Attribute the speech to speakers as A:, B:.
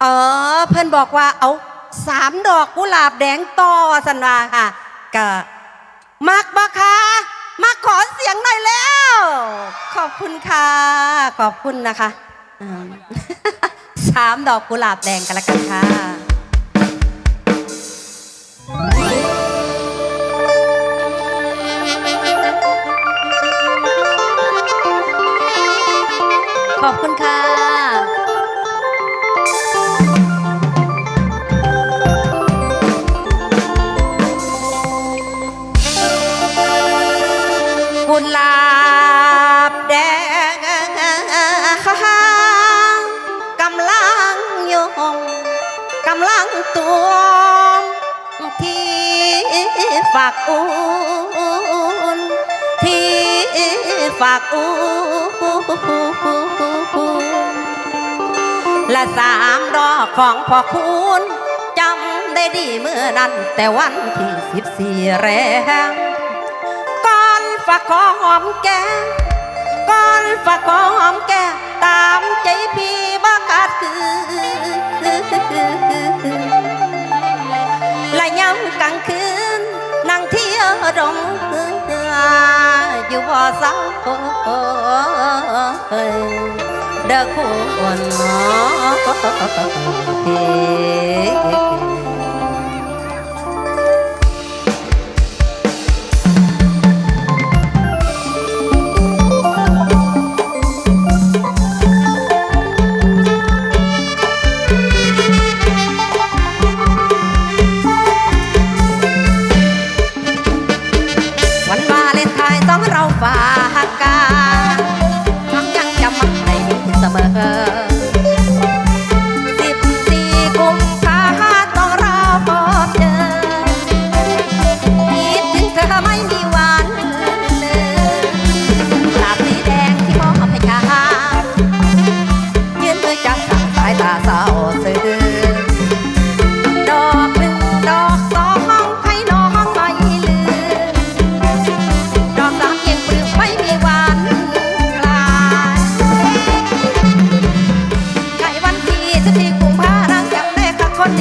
A: เออ เพิ่อนบอกว่าเอาสามดอกกุหลาบแดงต่อสันว่าค่ะก็มักบ่คะมาขอเสียงหน่อยแล้ว ขอบคุณค่ะ ขอบคุณนะคะสามดอกกุหลาบแดงกันละกันค่ะขอบคุณค่ะ บแดงกำลังยงกำลังตัวที่ฝากอุ่นที่ฝากอุ่นและสามดอกของพ่อคุณจำได้ดีเมื่อนั้น แต่วันที่สิบสี่แรงก่อนฝากขอหอมแก้มก่อนฝากขอหอมแก้มตามใจพี่บ้าขาดคือและย้ำกลางคืนนั่งเที่ยวดมอยู่บ่อเศร้าเด้อคุณ ต้าฝากกันน้องยังจำมันให้เสมอสิบสี่กุมภาต้องรอพบเจอคิดถึงเธอไม่มีวันเลยลาบสีแดงที่มอบให้ชายืนมือจับสายตาเศร้าซื่อ